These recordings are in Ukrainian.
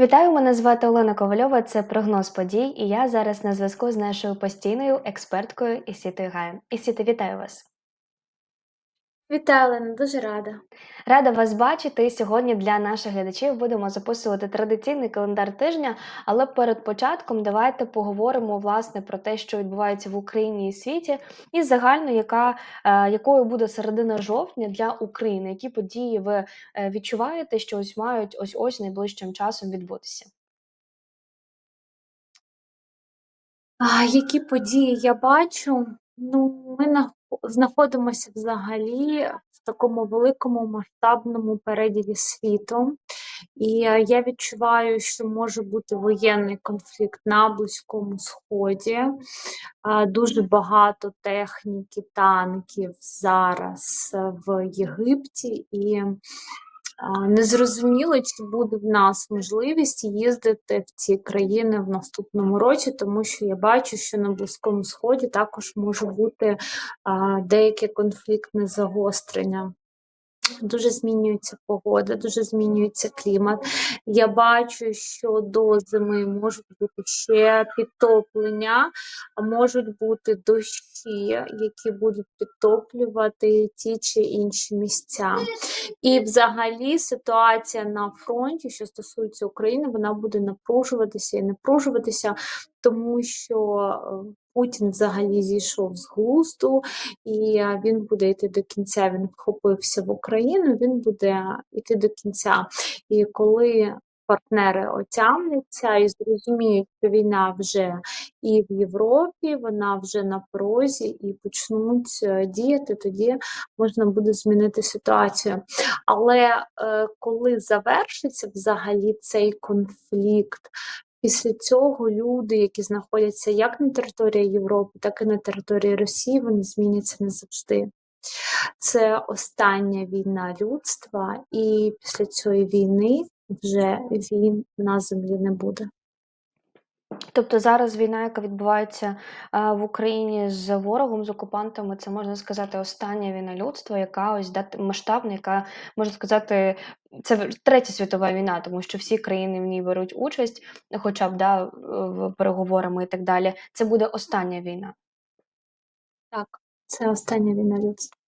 Вітаю, мене звати Олена Ковальова. Це прогноз подій, і я зараз на зв'язку з нашою постійною експерткою Ісітою Гаєм. Ісіта, вітаю вас. Вітаю, Олена, дуже рада. Рада вас бачити. І Сьогодні для наших глядачів будемо записувати традиційний календар тижня. Але перед початком давайте поговоримо власне про те, що відбувається в Україні і світі, і загально, яка е, якою буде середина жовтня для України. Які події ви е, відчуваєте, що ось мають ось ось найближчим часом відбутися? А, які події я бачу? Ну, ми нахо- знаходимося взагалі в такому великому масштабному переділі світу, і е, я відчуваю, що може бути воєнний конфлікт на Близькому Сході. Дуже багато техніки, танків зараз е, в Єгипті, і Незрозуміло, чи буде в нас можливість їздити в ці країни в наступному році, тому що я бачу, що на Близькому Сході також може бути деяке конфліктне загострення. Дуже змінюється погода, дуже змінюється клімат. Я бачу, що до зими можуть бути ще підтоплення, а можуть бути дощі, які будуть підтоплювати ті чи інші місця. І взагалі ситуація на фронті, що стосується України, вона буде напружуватися і напружуватися, тому що е, Путін взагалі зійшов з глузду, і е, він буде йти до кінця. Він вхопився в Україну, він буде йти до кінця. І коли партнери отямляться і зрозуміють, що війна вже і в Європі, вона вже на порозі, і почнуть е, діяти, тоді можна буде змінити ситуацію. Але е, коли завершиться взагалі цей конфлікт, після цього люди, які знаходяться як на території Європи, так і на території Росії, вони зміняться назавжди. Це остання війна людства, і після цієї війни вже війн на землі не буде. Тобто зараз війна, яка відбувається а, в Україні з ворогом, з окупантами, це можна сказати остання війна людства, яка ось масштабна, яка можна сказати, це третя світова війна, тому що всі країни в ній беруть участь, хоча б да, в переговорами і так далі. Це буде остання війна. Так, це остання війна людства.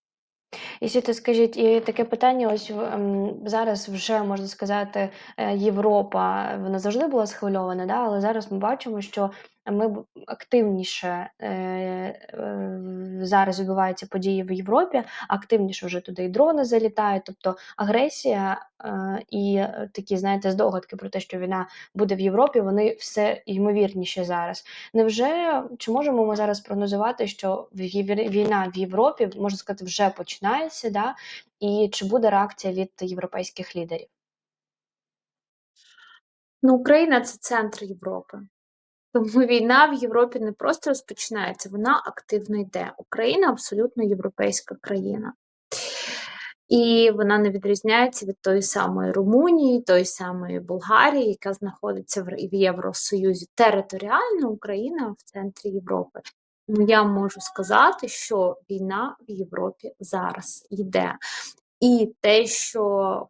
Сіто, скажіть, і таке питання: ось ем, зараз вже можна сказати, е, Європа вона завжди була схвильована, да? але зараз ми бачимо, що ми активніше е, е, зараз відбуваються події в Європі, активніше вже туди і дрони залітають. Тобто агресія е, і такі, знаєте, здогадки про те, що війна буде в Європі, вони все ймовірніші зараз. Невже чи можемо ми зараз прогнозувати, що війна в Європі можна сказати вже починається, да? і чи буде реакція від європейських лідерів? Ну, Україна це центр Європи. Тому війна в Європі не просто розпочинається, вона активно йде. Україна абсолютно європейська країна. І вона не відрізняється від тої самої Румунії, тої самої Болгарії, яка знаходиться в Євросоюзі. Територіально Україна в центрі Європи. Тому я можу сказати, що війна в Європі зараз йде. І те, що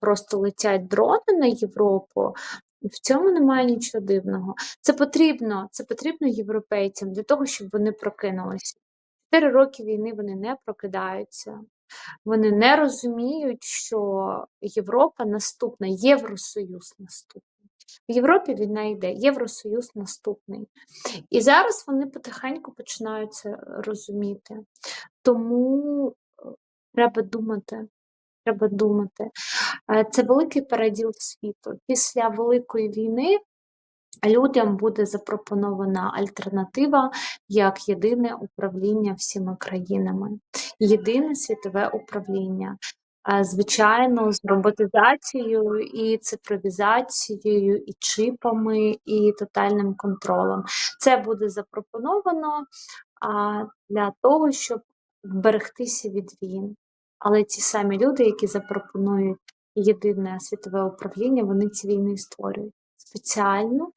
просто летять дрони на Європу, в цьому немає нічого дивного. Це потрібно, це потрібно європейцям для того, щоб вони прокинулися. Чотири роки війни вони не прокидаються. Вони не розуміють, що Європа наступна, Євросоюз наступний. В Європі війна йде, Євросоюз наступний. І зараз вони потихеньку починають це розуміти. Тому е, треба думати. Треба думати. Е, Це великий переділ світу. Після Великої війни людям буде запропонована альтернатива як єдине управління всіма країнами, єдине світове управління. Е, Звичайно, з роботизацією і цифровізацією, і чипами, і тотальним контролем. Це буде запропоновано для того, щоб вберегтися від війн. Але ті самі люди, які запропонують єдине світове управління, вони ці війни створюють спеціально,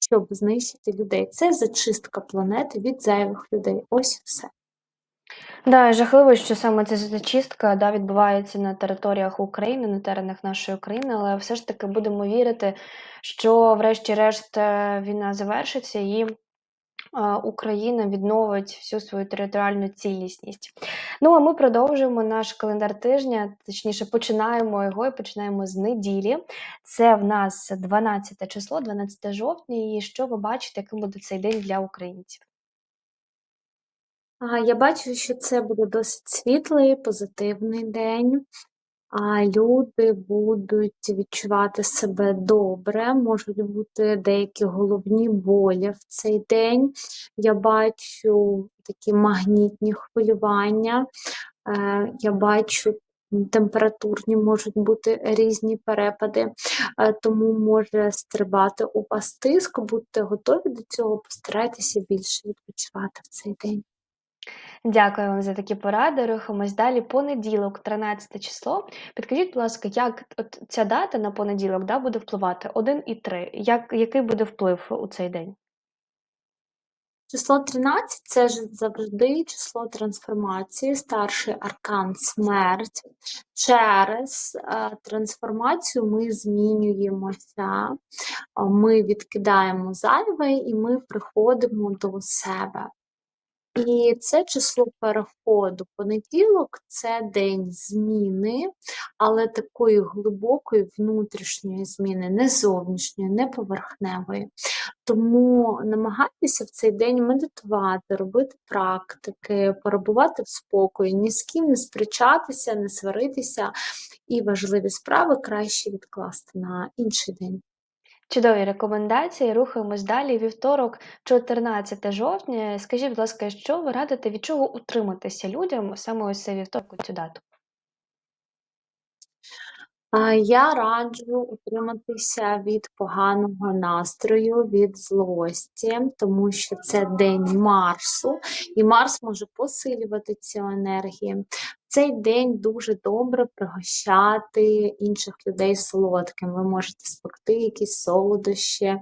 щоб знищити людей. Це зачистка планети від зайвих людей. Ось і все. Да, жахливо, що саме ця зачистка, да, відбувається на територіях України, на теренах нашої країни, але все ж таки будемо вірити, що врешті-решт, е, війна завершиться і, Україна відновить всю свою територіальну цілісність. Ну, а ми продовжуємо наш календар тижня, точніше, починаємо його і починаємо з неділі. Це в нас 12 число, 12 жовтня. І що ви бачите, яким буде цей день для українців? Я бачу, що це буде досить світлий, позитивний день. Люди будуть відчувати себе добре, можуть бути деякі головні болі в цей день. Я бачу такі магнітні хвилювання, е, я бачу температурні можуть бути різні перепади, е, тому може стрибати у вас тиск, будьте готові до цього, постарайтеся більше відпочивати в цей день. Дякую вам за такі поради. Рухаємось далі. Понеділок, 13 число. Підкажіть, будь ласка, як от ця дата на понеділок да, буде впливати? 1 і 3. Як, який буде вплив у цей день? Число 13 це ж завжди число трансформації, старший аркан смерть. Через е, трансформацію ми змінюємося, ми відкидаємо зайве і ми приходимо до себе. І це число переходу. Понеділок це день зміни, але такої глибокої внутрішньої зміни, не зовнішньої, не поверхневої. Тому намагайтеся в цей день медитувати, робити практики, перебувати в спокої, ні з ким не сперечатися, не сваритися, і важливі справи краще відкласти на інший день. Чудові рекомендації. Рухаємось далі. Вівторок, 14 жовтня. Скажіть, будь ласка, що ви радите, від чого утриматися людям саме ось цей вівторок, цю дату? Я раджу утриматися від поганого настрою, від злості, тому що це день Марсу, і Марс може посилювати цю енергію. Цей день дуже добре пригощати інших людей солодким. Ви можете спекти якісь солодощі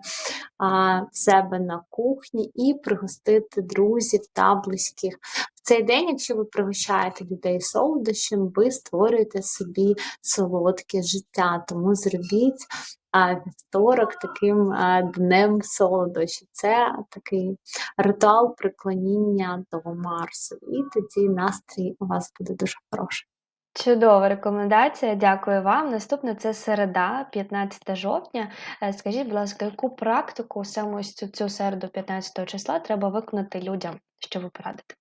а, в себе на кухні і пригостити друзів та близьких. В цей день, якщо ви пригощаєте людей солодощем, ви створюєте собі солодке життя. Тому зробіть вівторок таким днем солодощів. Це такий ритуал приклоніння до Марсу. І тоді настрій у вас буде дуже хороший. Чудова рекомендація, дякую вам. Наступне це середа, 15 жовтня. Е, Скажіть, будь ласка, яку практику саме ось цю, цю середу, 15 числа, треба виконати людям, що ви порадите?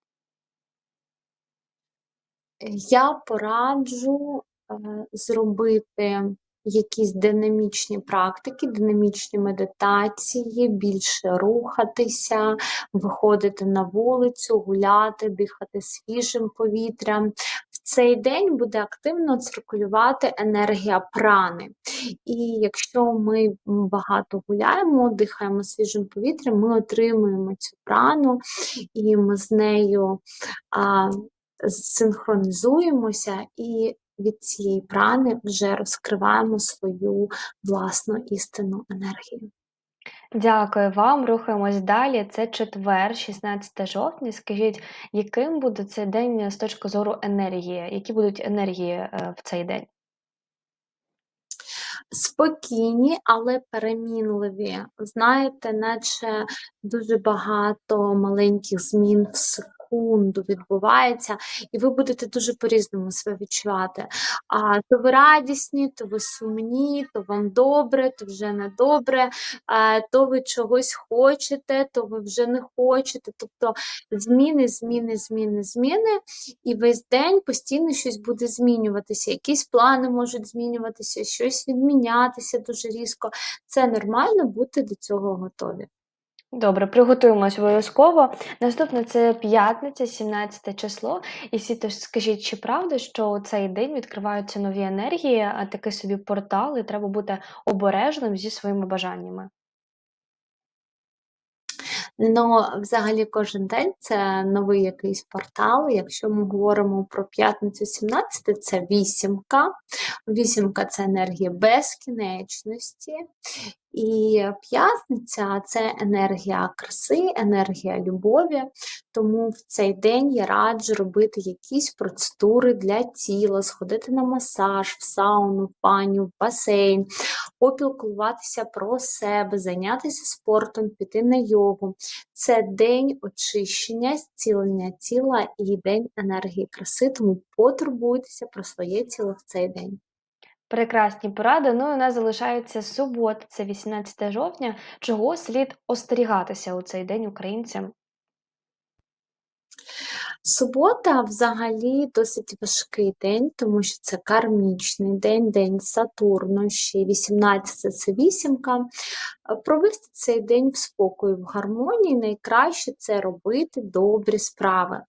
Я пораджу е, зробити якісь динамічні практики, динамічні медитації, більше рухатися, виходити на вулицю, гуляти, дихати свіжим повітрям. В цей день буде активно циркулювати енергія прани. І якщо ми багато гуляємо, дихаємо свіжим повітрям, ми отримуємо цю прану, і ми з нею а, синхронізуємося і від цієї прани вже розкриваємо свою власну істинну енергію. Дякую вам. Рухаємось далі. Це четвер, 16 жовтня. Скажіть, яким буде цей день з точки зору енергії? Які будуть енергії е, в цей день? Спокійні, але перемінливі. Знаєте, наче дуже багато маленьких змін в секунду відбувається, і ви будете дуже по-різному себе відчувати. А то ви радісні, то ви сумні, то вам добре, то вже не добре, то ви чогось хочете, то ви вже не хочете. Тобто зміни, зміни, зміни, зміни, і весь день постійно щось буде змінюватися. Якісь плани можуть змінюватися, щось відмінятися дуже різко. Це нормально бути до цього готові. Добре, приготуємось обов'язково. Наступне це п'ятниця, 17 число. І всі теж скажіть, чи правда, що у цей день відкриваються нові енергії, а такий собі портал, і треба бути обережним зі своїми бажаннями? Ну, взагалі, кожен день це новий якийсь портал. Якщо ми говоримо про п'ятницю 17, це вісімка. Вісімка це енергія безкінечності. І п'ятниця це енергія краси, енергія любові. Тому в цей день я раджу робити якісь процедури для тіла, сходити на масаж, в сауну, в баню, в басейн, попілкуватися про себе, зайнятися спортом, піти на йогу. Це день очищення, зцілення тіла і день енергії краси, тому потурбуйтеся про своє тіло в цей день. Прекрасні поради. Ну і у нас залишається субота, це 18 жовтня. Чого слід остерігатися у цей день українцям? Субота взагалі досить важкий день, тому що це кармічний день, день Сатурну, ще 18 це вісімка. Провести цей день в спокої, в гармонії найкраще це робити добрі справи.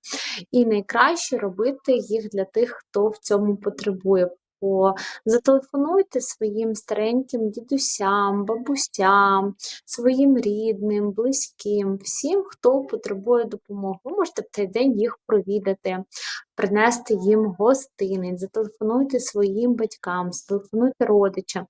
І найкраще робити їх для тих, хто в цьому потребує. Бо зателефонуйте своїм стареньким дідусям, бабусям, своїм рідним, близьким, всім, хто потребує допомоги. Ви можете в цей день їх провідати, принести їм гостинець, зателефонуйте своїм батькам, зателефонуйте родичам.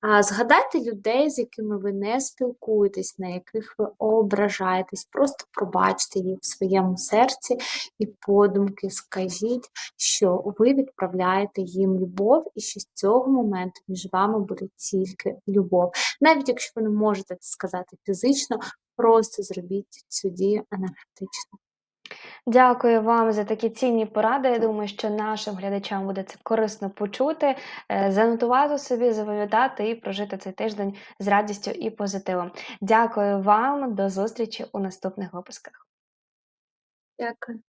А, Згадайте людей, з якими ви не спілкуєтесь, на яких ви ображаєтесь, просто пробачте їх в своєму серці і подумки скажіть, що ви відправляєте їм любов, і що з цього моменту між вами буде тільки любов. Навіть якщо ви не можете це сказати фізично, просто зробіть цю дію енергетично. Дякую вам за такі цінні поради. Я думаю, що нашим глядачам буде це корисно почути, е, занотувати собі, запам'ятати і прожити цей тиждень з радістю і позитивом. Дякую вам, до зустрічі у наступних випусках. Дякую.